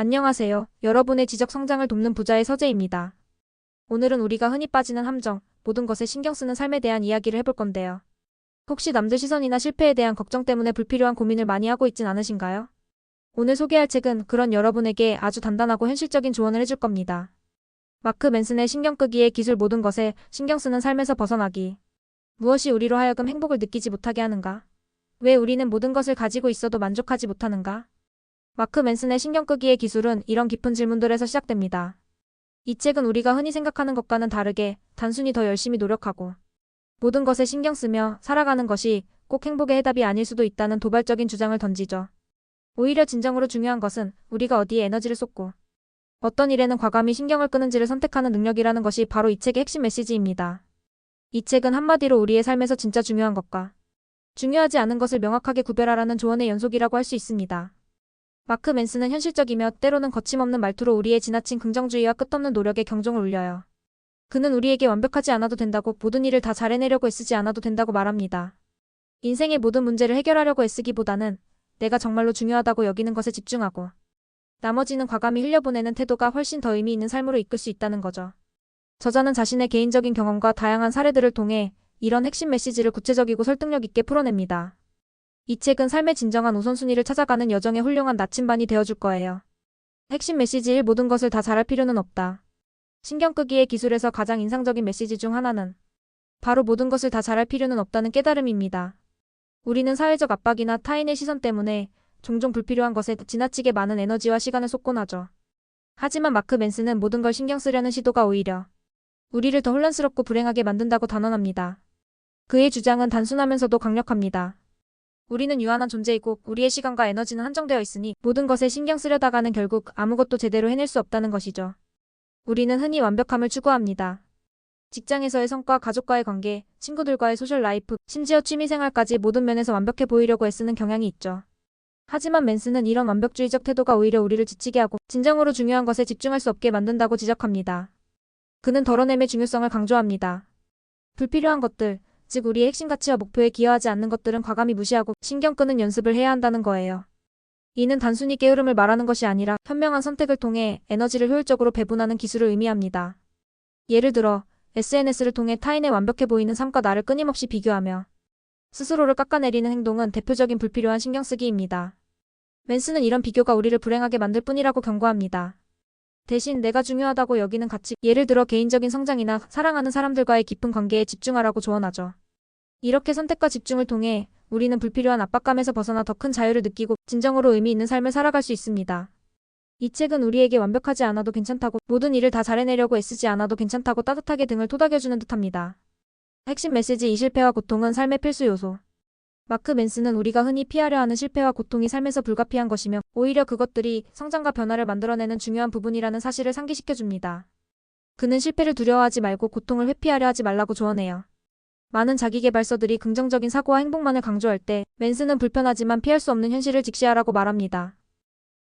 안녕하세요. 여러분의 지적 성장을 돕는 부자의 서재입니다. 오늘은 우리가 흔히 빠지는 함정, 모든 것에 신경 쓰는 삶에 대한 이야기를 해볼 건데요. 혹시 남들 시선이나 실패에 대한 걱정 때문에 불필요한 고민을 많이 하고 있진 않으신가요? 오늘 소개할 책은 그런 여러분에게 아주 단단하고 현실적인 조언을 해줄 겁니다. 마크 맨슨의 신경 끄기의 기술 모든 것에 신경 쓰는 삶에서 벗어나기. 무엇이 우리로 하여금 행복을 느끼지 못하게 하는가? 왜 우리는 모든 것을 가지고 있어도 만족하지 못하는가? 마크 맨슨의 신경 끄기의 기술은 이런 깊은 질문들에서 시작됩니다. 이 책은 우리가 흔히 생각하는 것과는 다르게 단순히 더 열심히 노력하고 모든 것에 신경 쓰며 살아가는 것이 꼭 행복의 해답이 아닐 수도 있다는 도발적인 주장을 던지죠. 오히려 진정으로 중요한 것은 우리가 어디에 에너지를 쏟고 어떤 일에는 과감히 신경을 끄는지를 선택하는 능력이라는 것이 바로 이 책의 핵심 메시지입니다. 이 책은 한마디로 우리의 삶에서 진짜 중요한 것과 중요하지 않은 것을 명확하게 구별하라는 조언의 연속이라고 할 수 있습니다. 마크 맨스는 현실적이며 때로는 거침없는 말투로 우리의 지나친 긍정주의와 끝없는 노력에 경종을 울려요. 그는 우리에게 완벽하지 않아도 된다고 모든 일을 다 잘해내려고 애쓰지 않아도 된다고 말합니다. 인생의 모든 문제를 해결하려고 애쓰기보다는 내가 정말로 중요하다고 여기는 것에 집중하고 나머지는 과감히 흘려보내는 태도가 훨씬 더 의미 있는 삶으로 이끌 수 있다는 거죠. 저자는 자신의 개인적인 경험과 다양한 사례들을 통해 이런 핵심 메시지를 구체적이고 설득력 있게 풀어냅니다. 이 책은 삶의 진정한 우선순위를 찾아가는 여정의 훌륭한 나침반이 되어줄 거예요. 핵심 메시지 1 모든 것을 다 잘할 필요는 없다. 신경 끄기의 기술에서 가장 인상적인 메시지 중 하나는 바로 모든 것을 다 잘할 필요는 없다는 깨달음입니다. 우리는 사회적 압박이나 타인의 시선 때문에 종종 불필요한 것에 지나치게 많은 에너지와 시간을 쏟곤 하죠. 하지만 마크 맨스는 모든 걸 신경 쓰려는 시도가 오히려 우리를 더 혼란스럽고 불행하게 만든다고 단언합니다. 그의 주장은 단순하면서도 강력합니다. 우리는 유한한 존재이고 우리의 시간과 에너지는 한정되어 있으니 모든 것에 신경 쓰려다가는 결국 아무것도 제대로 해낼 수 없다는 것이죠. 우리는 흔히 완벽함을 추구합니다. 직장에서의 성과, 가족과의 관계, 친구들과의 소셜 라이프, 심지어 취미 생활까지 모든 면에서 완벽해 보이려고 애쓰는 경향이 있죠. 하지만 맨스는 이런 완벽주의적 태도가 오히려 우리를 지치게 하고 진정으로 중요한 것에 집중할 수 없게 만든다고 지적합니다. 그는 덜어냄의 중요성을 강조합니다. 불필요한 것들, 즉 우리의 핵심 가치와 목표에 기여하지 않는 것들은 과감히 무시하고 신경 끄는 연습을 해야 한다는 거예요. 이는 단순히 게으름을 말하는 것이 아니라 현명한 선택을 통해 에너지를 효율적으로 배분하는 기술을 의미합니다. 예를 들어 SNS를 통해 타인의 완벽해 보이는 삶과 나를 끊임없이 비교하며 스스로를 깎아내리는 행동은 대표적인 불필요한 신경쓰기입니다. 맨스는 이런 비교가 우리를 불행하게 만들 뿐이라고 경고합니다. 대신 내가 중요하다고 여기는 가치, 예를 들어 개인적인 성장이나 사랑하는 사람들과의 깊은 관계에 집중하라고 조언하죠. 이렇게 선택과 집중을 통해 우리는 불필요한 압박감에서 벗어나 더 큰 자유를 느끼고 진정으로 의미 있는 삶을 살아갈 수 있습니다. 이 책은 우리에게 완벽하지 않아도 괜찮다고 모든 일을 다 잘해내려고 애쓰지 않아도 괜찮다고 따뜻하게 등을 토닥여주는 듯합니다. 핵심 메시지 이 실패와 고통은 삶의 필수 요소. 마크 맨스는 우리가 흔히 피하려 하는 실패와 고통이 삶에서 불가피한 것이며 오히려 그것들이 성장과 변화를 만들어내는 중요한 부분이라는 사실을 상기시켜줍니다. 그는 실패를 두려워하지 말고 고통을 회피하려 하지 말라고 조언해요. 많은 자기개발서들이 긍정적인 사고와 행복만을 강조할 때 맨스는 불편하지만 피할 수 없는 현실을 직시하라고 말합니다.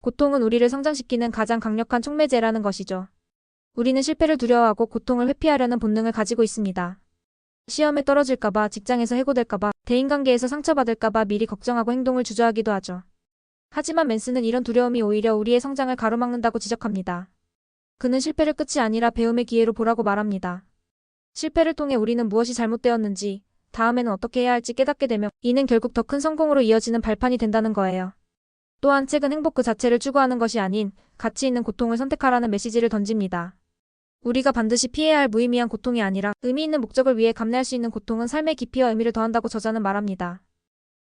고통은 우리를 성장시키는 가장 강력한 촉매제라는 것이죠. 우리는 실패를 두려워하고 고통을 회피하려는 본능을 가지고 있습니다. 시험에 떨어질까봐, 직장에서 해고될까봐, 대인관계에서 상처받을까봐 미리 걱정하고 행동을 주저하기도 하죠. 하지만 맨스는 이런 두려움이 오히려 우리의 성장을 가로막는다고 지적합니다. 그는 실패를 끝이 아니라 배움의 기회로 보라고 말합니다. 실패를 통해 우리는 무엇이 잘못되었는지, 다음에는 어떻게 해야 할지 깨닫게 되며 이는 결국 더 큰 성공으로 이어지는 발판이 된다는 거예요. 또한 책은 행복 그 자체를 추구하는 것이 아닌 가치 있는 고통을 선택하라는 메시지를 던집니다. 우리가 반드시 피해야 할 무의미한 고통이 아니라 의미 있는 목적을 위해 감내할 수 있는 고통은 삶의 깊이와 의미를 더한다고 저자는 말합니다.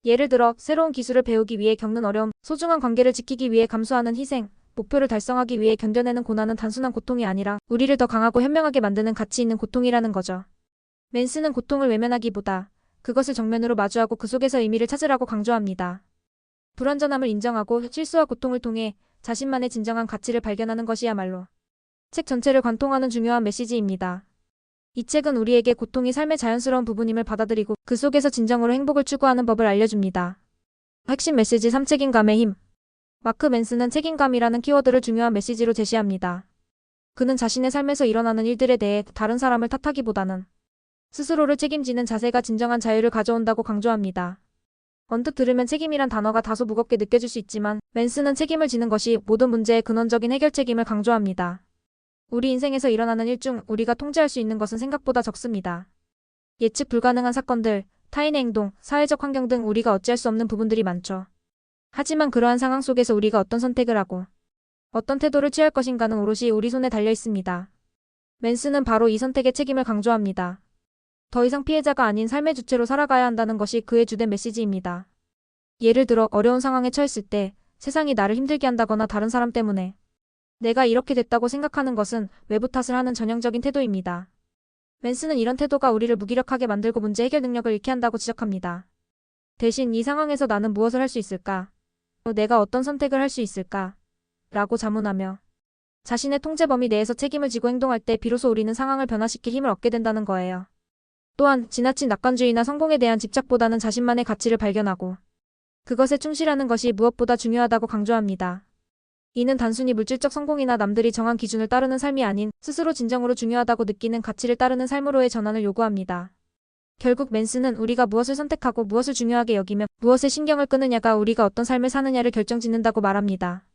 예를 들어 새로운 기술을 배우기 위해 겪는 어려움, 소중한 관계를 지키기 위해 감수하는 희생, 목표를 달성하기 위해 견뎌내는 고난은 단순한 고통이 아니라 우리를 더 강하고 현명하게 만드는 가치 있는 고통이라는 거죠. 맨스는 고통을 외면하기보다 그것을 정면으로 마주하고 그 속에서 의미를 찾으라고 강조합니다. 불완전함을 인정하고 실수와 고통을 통해 자신만의 진정한 가치를 발견하는 것이야말로 책 전체를 관통하는 중요한 메시지입니다. 이 책은 우리에게 고통이 삶의 자연스러운 부분임을 받아들이고 그 속에서 진정으로 행복을 추구하는 법을 알려줍니다. 핵심 메시지 3책임감의 힘. 마크 맨스는 책임감이라는 키워드를 중요한 메시지로 제시합니다. 그는 자신의 삶에서 일어나는 일들에 대해 다른 사람을 탓하기보다는 스스로를 책임지는 자세가 진정한 자유를 가져온다고 강조합니다. 언뜻 들으면 책임이란 단어가 다소 무겁게 느껴질 수 있지만 맨스는 책임을 지는 것이 모든 문제의 근원적인 해결 책임을 강조합니다. 우리 인생에서 일어나는 일 중 우리가 통제할 수 있는 것은 생각보다 적습니다. 예측 불가능한 사건들, 타인의 행동, 사회적 환경 등 우리가 어찌할 수 없는 부분들이 많죠. 하지만 그러한 상황 속에서 우리가 어떤 선택을 하고 어떤 태도를 취할 것인가는 오롯이 우리 손에 달려 있습니다. 맨스는 바로 이 선택의 책임을 강조합니다. 더 이상 피해자가 아닌 삶의 주체로 살아가야 한다는 것이 그의 주된 메시지입니다. 예를 들어 어려운 상황에 처했을 때 세상이 나를 힘들게 한다거나 다른 사람 때문에 내가 이렇게 됐다고 생각하는 것은 외부 탓을 하는 전형적인 태도입니다. 맨스는 이런 태도가 우리를 무기력하게 만들고 문제 해결 능력을 잃게 한다고 지적합니다. 대신 이 상황에서 나는 무엇을 할 수 있을까? 또 내가 어떤 선택을 할 수 있을까? 라고 자문하며 자신의 통제 범위 내에서 책임을 지고 행동할 때 비로소 우리는 상황을 변화시킬 힘을 얻게 된다는 거예요. 또한 지나친 낙관주의나 성공에 대한 집착보다는 자신만의 가치를 발견하고 그것에 충실하는 것이 무엇보다 중요하다고 강조합니다. 이는 단순히 물질적 성공이나 남들이 정한 기준을 따르는 삶이 아닌 스스로 진정으로 중요하다고 느끼는 가치를 따르는 삶으로의 전환을 요구합니다. 결국 맨스는 우리가 무엇을 선택하고 무엇을 중요하게 여기며 무엇에 신경을 끄느냐가 우리가 어떤 삶을 사느냐를 결정짓는다고 말합니다.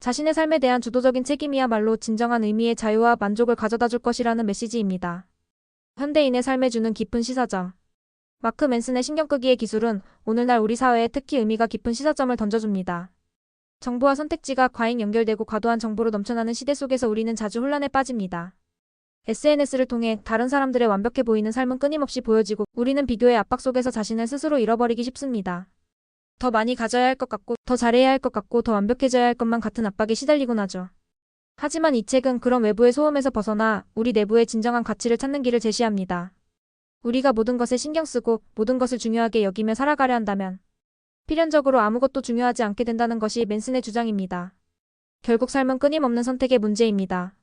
자신의 삶에 대한 주도적인 책임이야말로 진정한 의미의 자유와 만족을 가져다 줄 것이라는 메시지입니다. 현대인의 삶에 주는 깊은 시사점. 마크 맨슨의 신경 끄기의 기술은 오늘날 우리 사회에 특히 의미가 깊은 시사점을 던져줍니다. 정보와 선택지가 과잉 연결되고 과도한 정보로 넘쳐나는 시대 속에서 우리는 자주 혼란에 빠집니다. SNS를 통해 다른 사람들의 완벽해 보이는 삶은 끊임없이 보여지고 우리는 비교의 압박 속에서 자신을 스스로 잃어버리기 쉽습니다. 더 많이 가져야 할 것 같고 더 잘해야 할 것 같고 더 완벽해져야 할 것만 같은 압박에 시달리곤 하죠. 하지만 이 책은 그런 외부의 소음에서 벗어나 우리 내부의 진정한 가치를 찾는 길을 제시합니다. 우리가 모든 것에 신경 쓰고 모든 것을 중요하게 여기며 살아가려 한다면 필연적으로 아무것도 중요하지 않게 된다는 것이 맨슨의 주장입니다. 결국 삶은 끊임없는 선택의 문제입니다.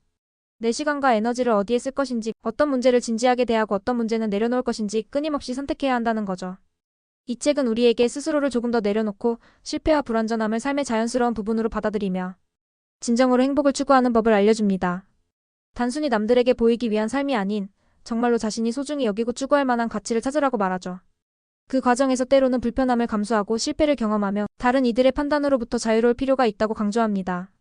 내 시간과 에너지를 어디에 쓸 것인지, 어떤 문제를 진지하게 대하고 어떤 문제는 내려놓을 것인지 끊임없이 선택해야 한다는 거죠. 이 책은 우리에게 스스로를 조금 더 내려놓고 실패와 불완전함을 삶의 자연스러운 부분으로 받아들이며 진정으로 행복을 추구하는 법을 알려줍니다. 단순히 남들에게 보이기 위한 삶이 아닌 정말로 자신이 소중히 여기고 추구할 만한 가치를 찾으라고 말하죠. 그 과정에서 때로는 불편함을 감수하고 실패를 경험하며 다른 이들의 판단으로부터 자유로울 필요가 있다고 강조합니다.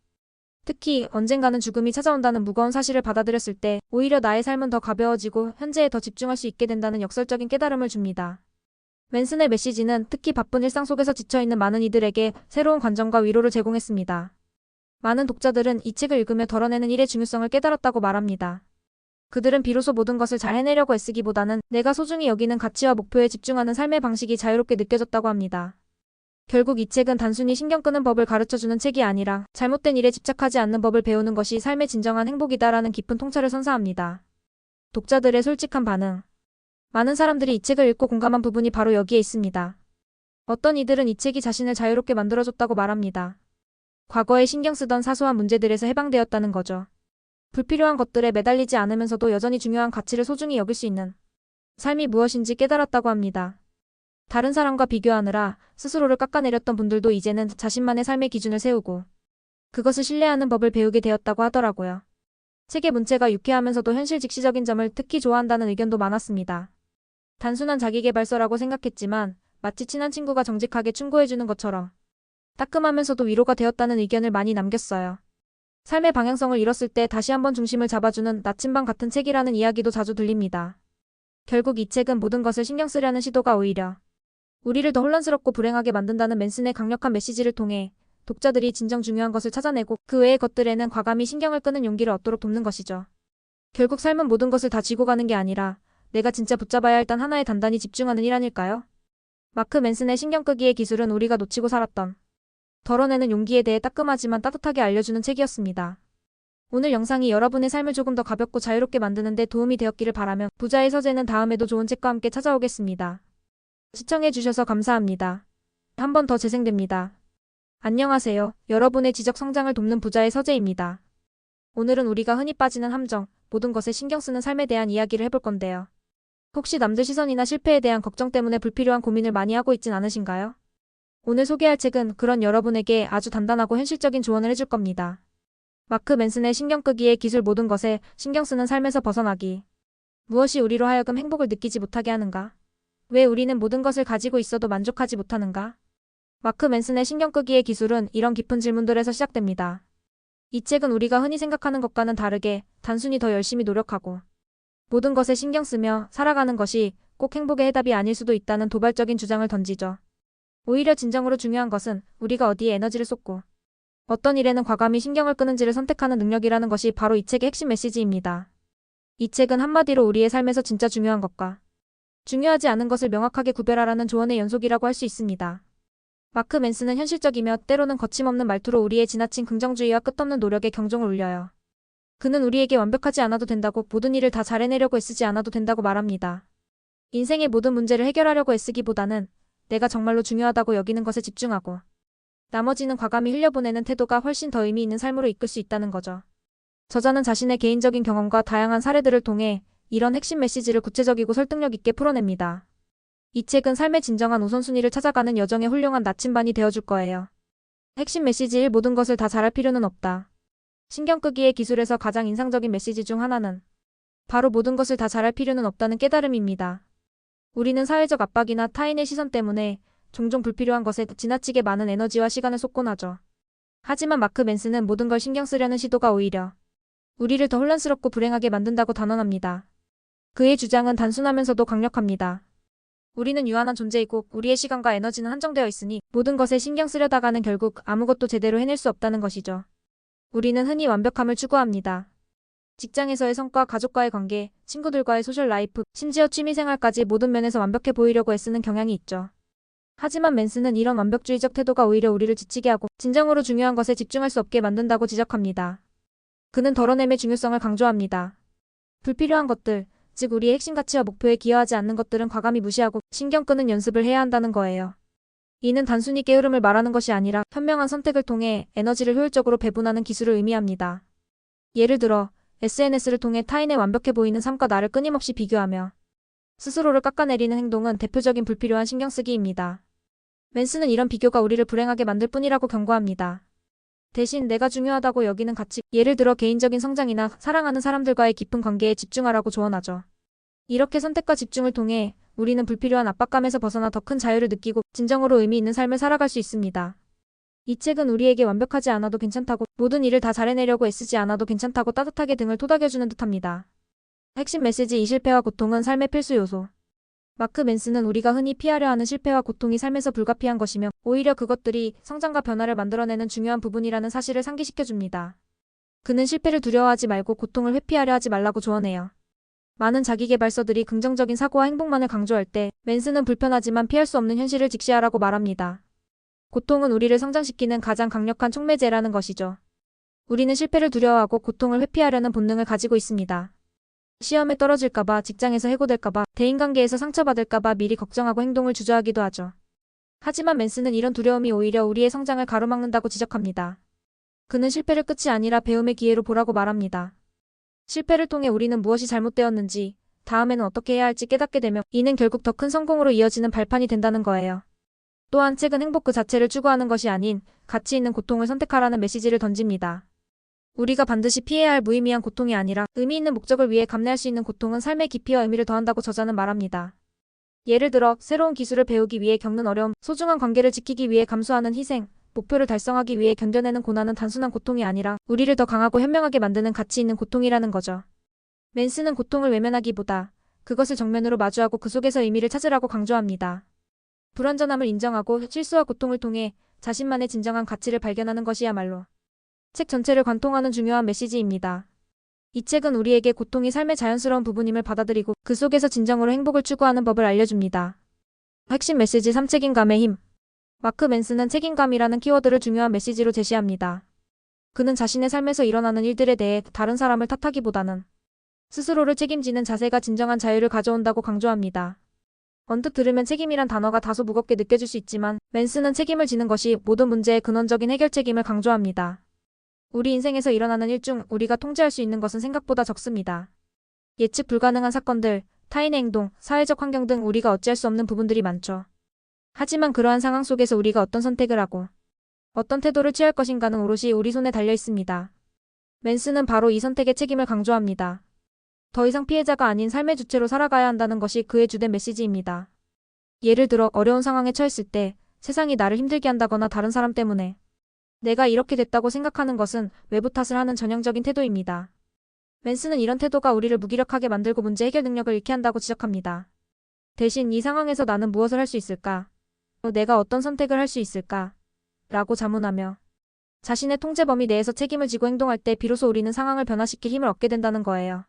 특히 언젠가는 죽음이 찾아온다는 무거운 사실을 받아들였을 때 오히려 나의 삶은 더 가벼워지고 현재에 더 집중할 수 있게 된다는 역설적인 깨달음을 줍니다. 맨슨의 메시지는 특히 바쁜 일상 속에서 지쳐있는 많은 이들에게 새로운 관점과 위로를 제공했습니다. 많은 독자들은 이 책을 읽으며 덜어내는 일의 중요성을 깨달았다고 말합니다. 그들은 비로소 모든 것을 잘 해내려고 애쓰기보다는 내가 소중히 여기는 가치와 목표에 집중하는 삶의 방식이 자유롭게 느껴졌다고 합니다. 결국 이 책은 단순히 신경 끄는 법을 가르쳐주는 책이 아니라 잘못된 일에 집착하지 않는 법을 배우는 것이 삶의 진정한 행복이다라는 깊은 통찰을 선사합니다. 독자들의 솔직한 반응. 많은 사람들이 이 책을 읽고 공감한 부분이 바로 여기에 있습니다. 어떤 이들은 이 책이 자신을 자유롭게 만들어줬다고 말합니다. 과거에 신경 쓰던 사소한 문제들에서 해방되었다는 거죠. 불필요한 것들에 매달리지 않으면서도 여전히 중요한 가치를 소중히 여길 수 있는 삶이 무엇인지 깨달았다고 합니다. 다른 사람과 비교하느라 스스로를 깎아내렸던 분들도 이제는 자신만의 삶의 기준을 세우고 그것을 신뢰하는 법을 배우게 되었다고 하더라고요. 책의 문체가 유쾌하면서도 현실 직시적인 점을 특히 좋아한다는 의견도 많았습니다. 단순한 자기계발서라고 생각했지만 마치 친한 친구가 정직하게 충고해주는 것처럼 따끔하면서도 위로가 되었다는 의견을 많이 남겼어요. 삶의 방향성을 잃었을 때 다시 한번 중심을 잡아주는 나침반 같은 책이라는 이야기도 자주 들립니다. 결국 이 책은 모든 것을 신경 쓰려는 시도가 오히려 우리를 더 혼란스럽고 불행하게 만든다는 맨슨의 강력한 메시지를 통해 독자들이 진정 중요한 것을 찾아내고 그 외의 것들에는 과감히 신경을 끄는 용기를 얻도록 돕는 것이죠. 결국 삶은 모든 것을 다 쥐고 가는 게 아니라 내가 진짜 붙잡아야 할 단 하나에 단단히 집중하는 일 아닐까요? 마크 맨슨의 신경 끄기의 기술은 우리가 놓치고 살았던 덜어내는 용기에 대해 따끔하지만 따뜻하게 알려주는 책이었습니다. 오늘 영상이 여러분의 삶을 조금 더 가볍고 자유롭게 만드는 데 도움이 되었기를 바라며 부자의 서재는 다음에도 좋은 책과 함께 찾아오겠습니다. 시청해주셔서 감사합니다. 한 번 더 재생됩니다. 안녕하세요. 여러분의 지적 성장을 돕는 부자의 서재입니다. 오늘은 우리가 흔히 빠지는 함정, 모든 것에 신경 쓰는 삶에 대한 이야기를 해볼 건데요. 혹시 남들 시선이나 실패에 대한 걱정 때문에 불필요한 고민을 많이 하고 있진 않으신가요? 오늘 소개할 책은 그런 여러분에게 아주 단단하고 현실적인 조언을 해줄 겁니다. 마크 맨슨의 신경 끄기의 기술 모든 것에 신경 쓰는 삶에서 벗어나기. 무엇이 우리로 하여금 행복을 느끼지 못하게 하는가? 왜 우리는 모든 것을 가지고 있어도 만족하지 못하는가? 마크 맨슨의 신경 끄기의 기술은 이런 깊은 질문들에서 시작됩니다. 이 책은 우리가 흔히 생각하는 것과는 다르게 단순히 더 열심히 노력하고 모든 것에 신경 쓰며 살아가는 것이 꼭 행복의 해답이 아닐 수도 있다는 도발적인 주장을 던지죠. 오히려 진정으로 중요한 것은 우리가 어디에 에너지를 쏟고 어떤 일에는 과감히 신경을 끄는지를 선택하는 능력이라는 것이 바로 이 책의 핵심 메시지입니다. 이 책은 한마디로 우리의 삶에서 진짜 중요한 것과 중요하지 않은 것을 명확하게 구별하라는 조언의 연속이라고 할 수 있습니다. 마크 맨스는 현실적이며 때로는 거침없는 말투로 우리의 지나친 긍정주의와 끝없는 노력에 경종을 울려요. 그는 우리에게 완벽하지 않아도 된다고 모든 일을 다 잘해내려고 애쓰지 않아도 된다고 말합니다. 인생의 모든 문제를 해결하려고 애쓰기보다는 내가 정말로 중요하다고 여기는 것에 집중하고 나머지는 과감히 흘려보내는 태도가 훨씬 더 의미 있는 삶으로 이끌 수 있다는 거죠. 저자는 자신의 개인적인 경험과 다양한 사례들을 통해 이런 핵심 메시지를 구체적이고 설득력 있게 풀어냅니다. 이 책은 삶의 진정한 우선순위를 찾아가는 여정의 훌륭한 나침반이 되어줄 거예요. 핵심 메시지 1 모든 것을 다 잘할 필요는 없다. 신경 끄기의 기술에서 가장 인상적인 메시지 중 하나는 바로 모든 것을 다 잘할 필요는 없다는 깨달음입니다. 우리는 사회적 압박이나 타인의 시선 때문에 종종 불필요한 것에 지나치게 많은 에너지와 시간을 쏟곤 하죠. 하지만 마크 맨스는 모든 걸 신경 쓰려는 시도가 오히려 우리를 더 혼란스럽고 불행하게 만든다고 단언합니다. 그의 주장은 단순하면서도 강력합니다. 우리는 유한한 존재이고 우리의 시간과 에너지는 한정되어 있으니 모든 것에 신경 쓰려다가는 결국 아무것도 제대로 해낼 수 없다는 것이죠. 우리는 흔히 완벽함을 추구합니다. 직장에서의 성과, 가족과의 관계, 친구들과의 소셜 라이프, 심지어 취미 생활까지 모든 면에서 완벽해 보이려고 애쓰는 경향이 있죠. 하지만 맨스는 이런 완벽주의적 태도가 오히려 우리를 지치게 하고 진정으로 중요한 것에 집중할 수 없게 만든다고 지적합니다. 그는 덜어냄의 중요성을 강조합니다. 불필요한 것들, 즉 우리의 핵심 가치와 목표에 기여하지 않는 것들은 과감히 무시하고 신경 끄는 연습을 해야 한다는 거예요. 이는 단순히 게으름을 말하는 것이 아니라 현명한 선택을 통해 에너지를 효율적으로 배분하는 기술을 의미합니다. 예를 들어 SNS를 통해 타인의 완벽해 보이는 삶과 나를 끊임없이 비교하며 스스로를 깎아내리는 행동은 대표적인 불필요한 신경쓰기입니다. 맨스는 이런 비교가 우리를 불행하게 만들 뿐이라고 경고합니다. 대신 내가 중요하다고 여기는 가치, 예를 들어 개인적인 성장이나 사랑하는 사람들과의 깊은 관계에 집중하라고 조언하죠. 이렇게 선택과 집중을 통해 우리는 불필요한 압박감에서 벗어나 더 큰 자유를 느끼고 진정으로 의미 있는 삶을 살아갈 수 있습니다. 이 책은 우리에게 완벽하지 않아도 괜찮다고 모든 일을 다 잘해내려고 애쓰지 않아도 괜찮다고 따뜻하게 등을 토닥여주는 듯합니다. 핵심 메시지 이 실패와 고통은 삶의 필수 요소. 마크 맨스는 우리가 흔히 피하려 하는 실패와 고통이 삶에서 불가피한 것이며 오히려 그것들이 성장과 변화를 만들어내는 중요한 부분이라는 사실을 상기시켜줍니다. 그는 실패를 두려워하지 말고 고통을 회피하려 하지 말라고 조언해요. 많은 자기개발서들이 긍정적인 사고와 행복만을 강조할 때 맨스는 불편하지만 피할 수 없는 현실을 직시하라고 말합니다. 고통은 우리를 성장시키는 가장 강력한 촉매제라는 것이죠. 우리는 실패를 두려워하고 고통을 회피하려는 본능을 가지고 있습니다. 시험에 떨어질까봐, 직장에서 해고될까봐, 대인관계에서 상처받을까봐 미리 걱정하고 행동을 주저하기도 하죠. 하지만 맨스는 이런 두려움이 오히려 우리의 성장을 가로막는다고 지적합니다. 그는 실패를 끝이 아니라 배움의 기회로 보라고 말합니다. 실패를 통해 우리는 무엇이 잘못되었는지, 다음에는 어떻게 해야 할지 깨닫게 되며 이는 결국 더 큰 성공으로 이어지는 발판이 된다는 거예요. 또한 책은 행복 그 자체를 추구하는 것이 아닌 가치 있는 고통을 선택하라는 메시지를 던집니다. 우리가 반드시 피해야 할 무의미한 고통이 아니라 의미 있는 목적을 위해 감내할 수 있는 고통은 삶의 깊이와 의미를 더한다고 저자는 말합니다. 예를 들어 새로운 기술을 배우기 위해 겪는 어려움, 소중한 관계를 지키기 위해 감수하는 희생, 목표를 달성하기 위해 견뎌내는 고난은 단순한 고통이 아니라 우리를 더 강하고 현명하게 만드는 가치 있는 고통이라는 거죠. 맨스는 고통을 외면하기보다 그것을 정면으로 마주하고 그 속에서 의미를 찾으라고 강조합니다. 불완전함을 인정하고 실수와 고통을 통해 자신만의 진정한 가치를 발견하는 것이야말로 책 전체를 관통하는 중요한 메시지입니다. 이 책은 우리에게 고통이 삶의 자연스러운 부분임을 받아들이고 그 속에서 진정으로 행복을 추구하는 법을 알려줍니다. 핵심 메시지 3 책임감의 힘 마크 맨스는 책임감이라는 키워드를 중요한 메시지로 제시합니다. 그는 자신의 삶에서 일어나는 일들에 대해 다른 사람을 탓하기보다는 스스로를 책임지는 자세가 진정한 자유를 가져온다고 강조합니다. 언뜻 들으면 책임이란 단어가 다소 무겁게 느껴질 수 있지만 맨스는 책임을 지는 것이 모든 문제의 근원적인 해결 책임을 강조합니다. 우리 인생에서 일어나는 일 중 우리가 통제할 수 있는 것은 생각보다 적습니다. 예측 불가능한 사건들, 타인의 행동, 사회적 환경 등 우리가 어찌할 수 없는 부분들이 많죠. 하지만 그러한 상황 속에서 우리가 어떤 선택을 하고 어떤 태도를 취할 것인가는 오롯이 우리 손에 달려 있습니다. 맨스는 바로 이 선택의 책임을 강조합니다. 더 이상 피해자가 아닌 삶의 주체로 살아가야 한다는 것이 그의 주된 메시지입니다. 예를 들어 어려운 상황에 처했을 때 세상이 나를 힘들게 한다거나 다른 사람 때문에 내가 이렇게 됐다고 생각하는 것은 외부 탓을 하는 전형적인 태도입니다. 맨스는 이런 태도가 우리를 무기력하게 만들고 문제 해결 능력을 잃게 한다고 지적합니다. 대신 이 상황에서 나는 무엇을 할 수 있을까? 또 내가 어떤 선택을 할 수 있을까? 라고 자문하며 자신의 통제 범위 내에서 책임을 지고 행동할 때 비로소 우리는 상황을 변화시킬 힘을 얻게 된다는 거예요.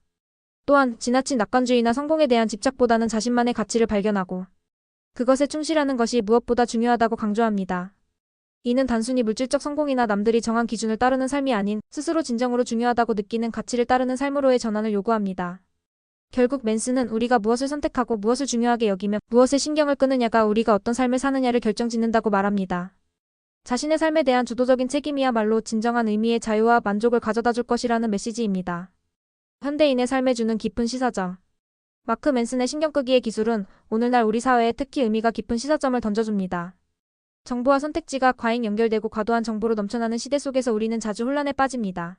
또한 지나친 낙관주의나 성공에 대한 집착보다는 자신만의 가치를 발견하고 그것에 충실하는 것이 무엇보다 중요하다고 강조합니다. 이는 단순히 물질적 성공이나 남들이 정한 기준을 따르는 삶이 아닌 스스로 진정으로 중요하다고 느끼는 가치를 따르는 삶으로의 전환을 요구합니다. 결국 맨스는 우리가 무엇을 선택하고 무엇을 중요하게 여기며 무엇에 신경을 끄느냐가 우리가 어떤 삶을 사느냐를 결정짓는다고 말합니다. 자신의 삶에 대한 주도적인 책임이야말로 진정한 의미의 자유와 만족을 가져다 줄 것이라는 메시지입니다. 현대인의 삶에 주는 깊은 시사점. 마크 맨슨의 신경끄기의 기술은 오늘날 우리 사회에 특히 의미가 깊은 시사점을 던져줍니다. 정보와 선택지가 과잉 연결되고 과도한 정보로 넘쳐나는 시대 속에서 우리는 자주 혼란에 빠집니다.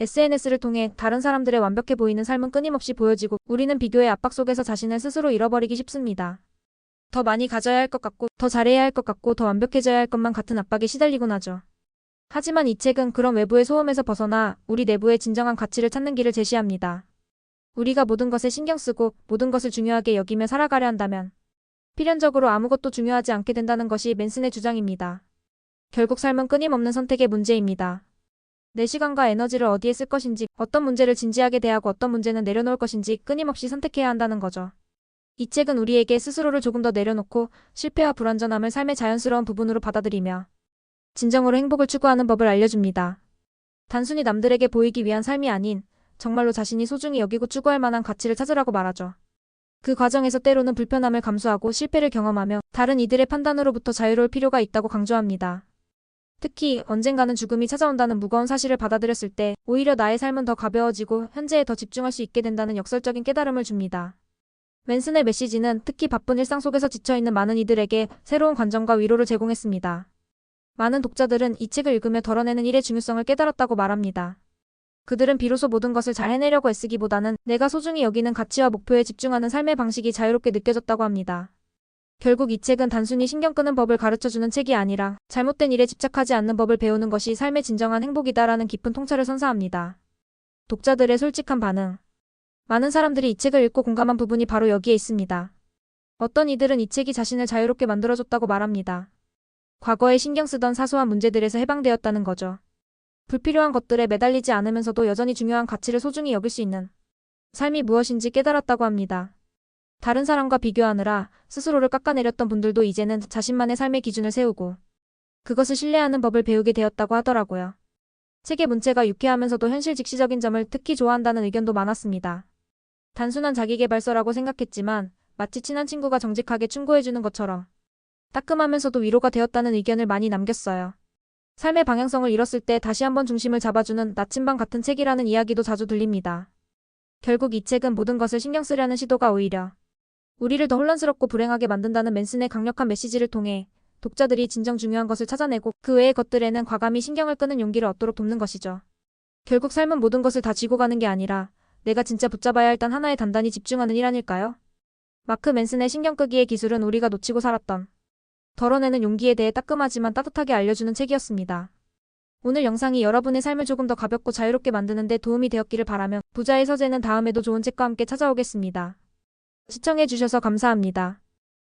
SNS를 통해 다른 사람들의 완벽해 보이는 삶은 끊임없이 보여지고 우리는 비교의 압박 속에서 자신을 스스로 잃어버리기 쉽습니다. 더 많이 가져야 할 것 같고, 더 잘해야 할 것 같고, 더 완벽해져야 할 것만 같은 압박에 시달리곤 하죠. 하지만 이 책은 그런 외부의 소음에서 벗어나 우리 내부의 진정한 가치를 찾는 길을 제시합니다. 우리가 모든 것에 신경 쓰고 모든 것을 중요하게 여기며 살아가려 한다면 필연적으로 아무것도 중요하지 않게 된다는 것이 맨슨의 주장입니다. 결국 삶은 끊임없는 선택의 문제입니다. 내 시간과 에너지를 어디에 쓸 것인지, 어떤 문제를 진지하게 대하고 어떤 문제는 내려놓을 것인지 끊임없이 선택해야 한다는 거죠. 이 책은 우리에게 스스로를 조금 더 내려놓고 실패와 불완전함을 삶의 자연스러운 부분으로 받아들이며 진정으로 행복을 추구하는 법을 알려줍니다. 단순히 남들에게 보이기 위한 삶이 아닌 정말로 자신이 소중히 여기고 추구할 만한 가치를 찾으라고 말하죠. 그 과정에서 때로는 불편함을 감수하고 실패를 경험하며 다른 이들의 판단으로부터 자유로울 필요가 있다고 강조합니다. 특히 언젠가는 죽음이 찾아온다는 무거운 사실을 받아들였을 때 오히려 나의 삶은 더 가벼워지고 현재에 더 집중할 수 있게 된다는 역설적인 깨달음을 줍니다. 맨슨의 메시지는 특히 바쁜 일상 속에서 지쳐있는 많은 이들에게 새로운 관점과 위로를 제공했습니다. 많은 독자들은 이 책을 읽으며 덜어내는 일의 중요성을 깨달았다고 말합니다. 그들은 비로소 모든 것을 잘 해내려고 애쓰기보다는 내가 소중히 여기는 가치와 목표에 집중하는 삶의 방식이 자유롭게 느껴졌다고 합니다. 결국 이 책은 단순히 신경 끄는 법을 가르쳐주는 책이 아니라 잘못된 일에 집착하지 않는 법을 배우는 것이 삶의 진정한 행복이다라는 깊은 통찰을 선사합니다. 독자들의 솔직한 반응. 많은 사람들이 이 책을 읽고 공감한 부분이 바로 여기에 있습니다. 어떤 이들은 이 책이 자신을 자유롭게 만들어줬다고 말합니다. 과거에 신경 쓰던 사소한 문제들에서 해방되었다는 거죠. 불필요한 것들에 매달리지 않으면서도 여전히 중요한 가치를 소중히 여길 수 있는 삶이 무엇인지 깨달았다고 합니다. 다른 사람과 비교하느라 스스로를 깎아내렸던 분들도 이제는 자신만의 삶의 기준을 세우고 그것을 신뢰하는 법을 배우게 되었다고 하더라고요. 책의 문체가 유쾌하면서도 현실 직시적인 점을 특히 좋아한다는 의견도 많았습니다. 단순한 자기계발서라고 생각했지만 마치 친한 친구가 정직하게 충고해주는 것처럼 따끔하면서도 위로가 되었다는 의견을 많이 남겼어요. 삶의 방향성을 잃었을 때 다시 한번 중심을 잡아주는 나침반 같은 책이라는 이야기도 자주 들립니다. 결국 이 책은 모든 것을 신경 쓰려는 시도가 오히려 우리를 더 혼란스럽고 불행하게 만든다는 맨슨의 강력한 메시지를 통해 독자들이 진정 중요한 것을 찾아내고 그 외의 것들에는 과감히 신경을 끄는 용기를 얻도록 돕는 것이죠. 결국 삶은 모든 것을 다 쥐고 가는 게 아니라 내가 진짜 붙잡아야 할 단 하나에 단단히 집중하는 일 아닐까요? 마크 맨슨의 신경 끄기의 기술은 우리가 놓치고 살았던 덜어내는 용기에 대해 따끔하지만 따뜻하게 알려주는 책이었습니다. 오늘 영상이 여러분의 삶을 조금 더 가볍고 자유롭게 만드는 데 도움이 되었기를 바라며 부자의 서재는 다음에도 좋은 책과 함께 찾아오겠습니다. 시청해주셔서 감사합니다.